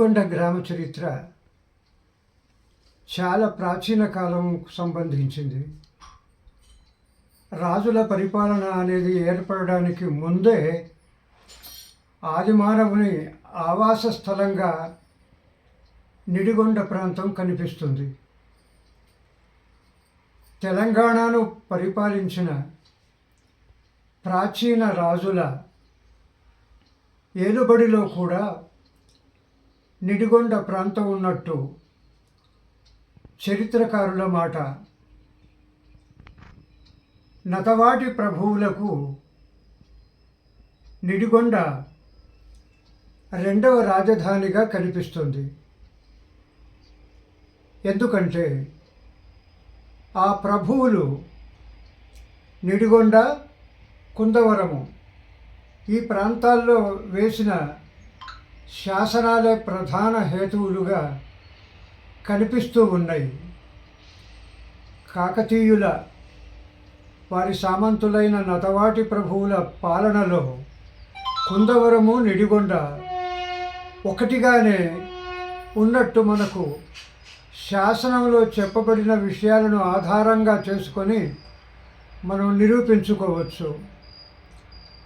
నిడిగొండ గ్రామ చరిత్ర చాలా ప్రాచీన కాలంకు సంబంధించింది. రాజుల పరిపాలన అనేది ఏర్పడడానికి ముందే ఆదిమానవుని ఆవాస స్థలంగా నిడిగొండ ప్రాంతం కనిపిస్తుంది. తెలంగాణను పరిపాలించిన ప్రాచీన రాజుల ఏలుబడిలో కూడా నిడిగొండ ప్రాంతం ఉన్నట్టు చరిత్రకారుల మాట. నతవాటి ప్రభువులకు నిడిగొండ రెండవ రాజధానిగా కనిపిస్తుంది. ఎందుకంటే ఆ ప్రభువులు నిడిగొండ కుందవరము ఈ ప్రాంతాల్లో వేసిన శాసనాలే ప్రధాన హేతువులుగా కనిపిస్తూ ఉన్నాయి. కాకతీయుల వారి సామంతులైన నతవాటి ప్రభువుల పాలనలో కుందవరము నిడిగొండ ఒకటిగానే ఉన్నట్టు మనకు శాసనంలో చెప్పబడిన విషయాలను ఆధారంగా చేసుకొని మనం నిరూపించుకోవచ్చు.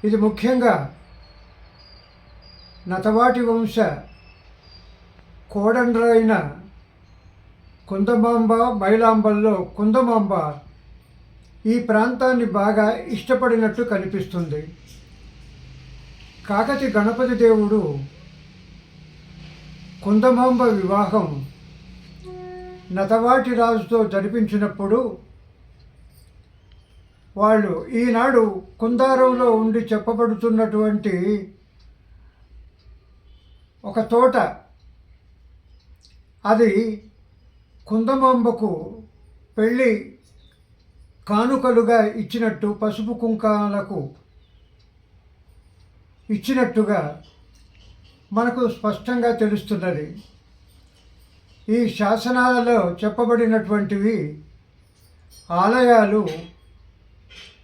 ఇది ముఖ్యంగా నతవాటి వంశ కోడండ్రైన కుందమాంబ మైలాంబల్లో కుందమాంబ ఈ ప్రాంతాన్ని బాగా ఇష్టపడినట్టు కనిపిస్తుంది. కాకతి గణపతి దేవుడు కుందమాంబ వివాహం నతవాటి రాజుతో జరిపించినప్పుడు వాళ్ళు ఈనాడు కుందారంలో ఉండి చెప్పబడుతున్నటువంటి ఒక తోట. అది కుందమాంబకు పెళ్ళి కానుకలుగా ఇచ్చినట్టు పసుపు కుంకాలకు ఇచ్చినట్టుగా మనకు స్పష్టంగా తెలుస్తున్నది. ఈ శాసనాలలో చెప్పబడినటువంటివి ఆలయాలు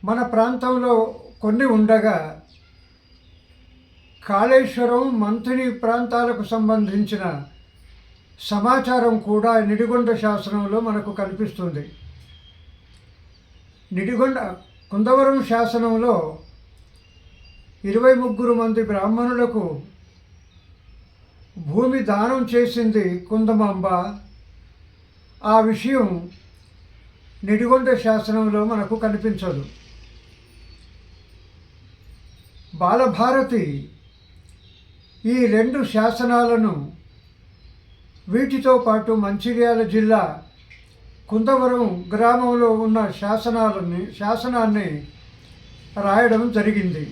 మన ప్రాంతంలో కొన్ని ఉండగా కాళేశ్వరం మంత్రి ప్రాంతాలకు సంబంధించిన సమాచారం కూడా నిడిగొండ శాసనంలో మనకు కనిపిస్తుంది. నిడిగొండ కుందవరం శాసనంలో ఇరవై ముగ్గురు మంది బ్రాహ్మణులకు భూమి దానం చేసింది కుందమాంబ. ఆ విషయం నిడిగొండ శాసనంలో మనకు కనిపించదు. బాలభారతి ఈ రెండు శాసనాలను వీటితో పాటు మంచిర్యాల జిల్లా కుందవరం గ్రామంలో ఉన్న శాసనాలని శాసనాన్ని రాయడం జరిగింది.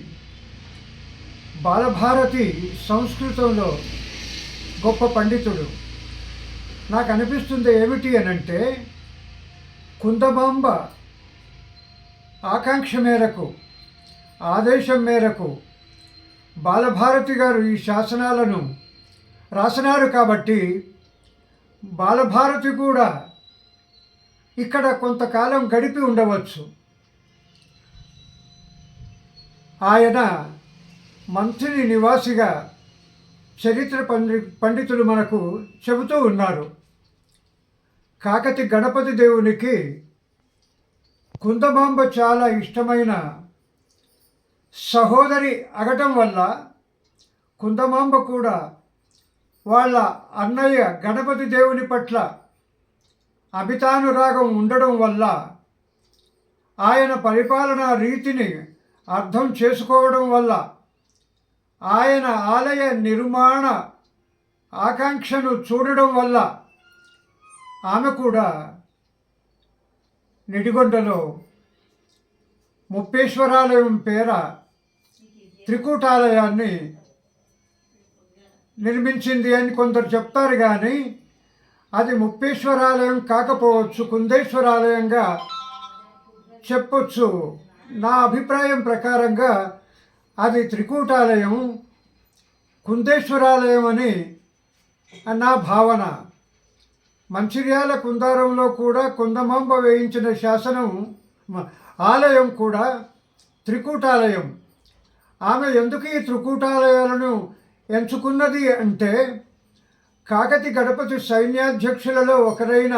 బాలభారతి సంస్కృతంలో గొప్ప పండితుడు. నాకు అనిపిస్తుంది ఏమిటి అనంటే కుందమాంబ ఆకాంక్ష మేరకు ఆదేశం మేరకు బాలభారతి గారు ఈ శాసనాలను రాసినారు కాబట్టి బాలభారతి కూడా ఇక్కడ కొంతకాలం గడిపి ఉండవచ్చు. ఆయన మంత్రి నివాసిగా చరిత్ర పండి పండితులు మనకు చెబుతూ ఉన్నారు. కాకతి గణపతి దేవునికి కుందమాంబ చాలా ఇష్టమైన సహోదరి అగటం వల్ల కుందమాంబ కూడా వాళ్ళ అన్నయ్య గణపతి దేవుని పట్ల అభితానురాగం ఉండడం వల్ల ఆయన పరిపాలనా రీతిని అర్థం చేసుకోవడం వల్ల ఆయన ఆలయ నిర్మాణ ఆకాంక్షను చూడడం వల్ల ఆమె కూడా నిడిగొండలో ముప్పేశ్వరాలయం పేర త్రికూటాలయాన్ని నిర్మించింది అని కొందరు చెప్తారు కానీ అది ముప్పేశ్వరాలయం కాకపోవచ్చు కుందేశ్వరాలయంగా చెప్పొచ్చు. నా అభిప్రాయం ప్రకారంగా అది త్రికూటాలయం కుందేశ్వరాలయం అని నా భావన. మంచిర్యాల కుందారంలో కూడా కుందమాంబ వేయించిన శాసనం ఆలయం కూడా త్రికూటాలయం. ఆమె ఎందుకు ఈ త్రికూటాలయాలను ఎంచుకున్నది అంటే కాకతి గణపతి సైన్యాధ్యక్షులలో ఒకరైన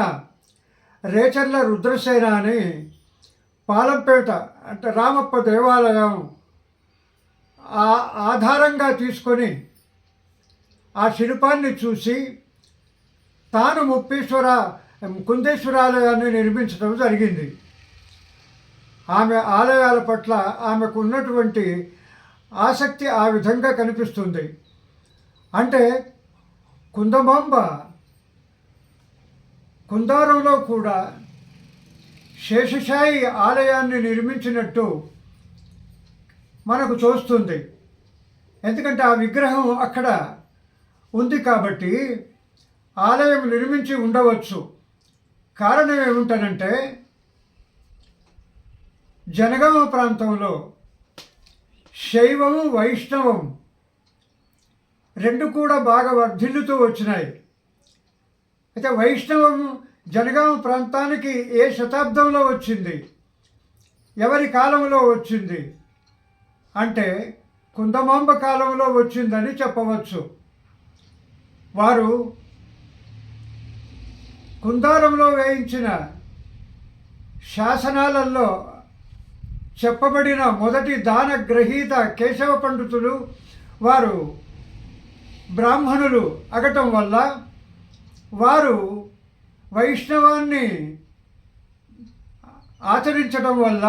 రేచర్ల రుద్రసేన అని పాలంపేట అంటే రామప్ప దేవాలయం ఆ ఆధారంగా తీసుకొని ఆ శిల్పాన్ని చూసి తాను ముప్పీశ్వర కుందేశ్వరాలయాన్ని నిర్మించడం జరిగింది. ఆమె ఆలయాల పట్ల ఆమెకు ఉన్నటువంటి ఆసక్తి ఆ విధంగా కనిపిస్తుంది. అంటే కుందమాంబ కుందారంలో కూడా శేషశాయి ఆలయాన్ని నిర్మించినట్టు మనకు చూస్తుంది. ఎందుకంటే ఆ విగ్రహం అక్కడ ఉంది కాబట్టి ఆలయం నిర్మించి ఉండవచ్చు. కారణం ఏమిటనంటే జనగామ ప్రాంతంలో శైవము వైష్ణవం రెండు కూడా బాగా వర్ధిల్లుతూ వచ్చినాయి. అయితే వైష్ణవం జనగామ ప్రాంతానికి ఏ శతాబ్దంలో వచ్చింది? ఎవరి కాలంలో వచ్చింది? అంటే కుందమాంబ కాలంలో వచ్చిందని చెప్పవచ్చు. వారు కుందారంలో వేయించిన శాసనాలలో చెప్పబడిన మొదటి దాన గ్రహీత కేశవ పండితులు వారు బ్రాహ్మణులు అగటం వల్ల వారు వైష్ణవాన్ని ఆచరించడం వల్ల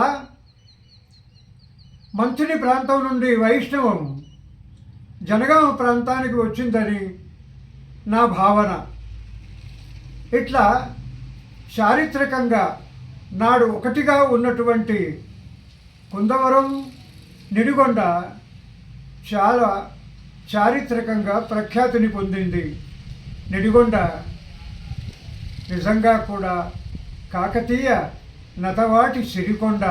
మంచిని ప్రాంతం నుండి వైష్ణవం జనగామ ప్రాంతానికి వచ్చిందని నా భావన. ఇట్లా చారిత్రకంగా నాడు ఒకటిగా ఉన్నటువంటి కుందవరం నిడిగొండ చాలా చారిత్రకంగా ప్రఖ్యాతిని పొందింది. నిడిగొండ నిజంగా కూడా కాకతీయ నతవాటి సిరికొండ.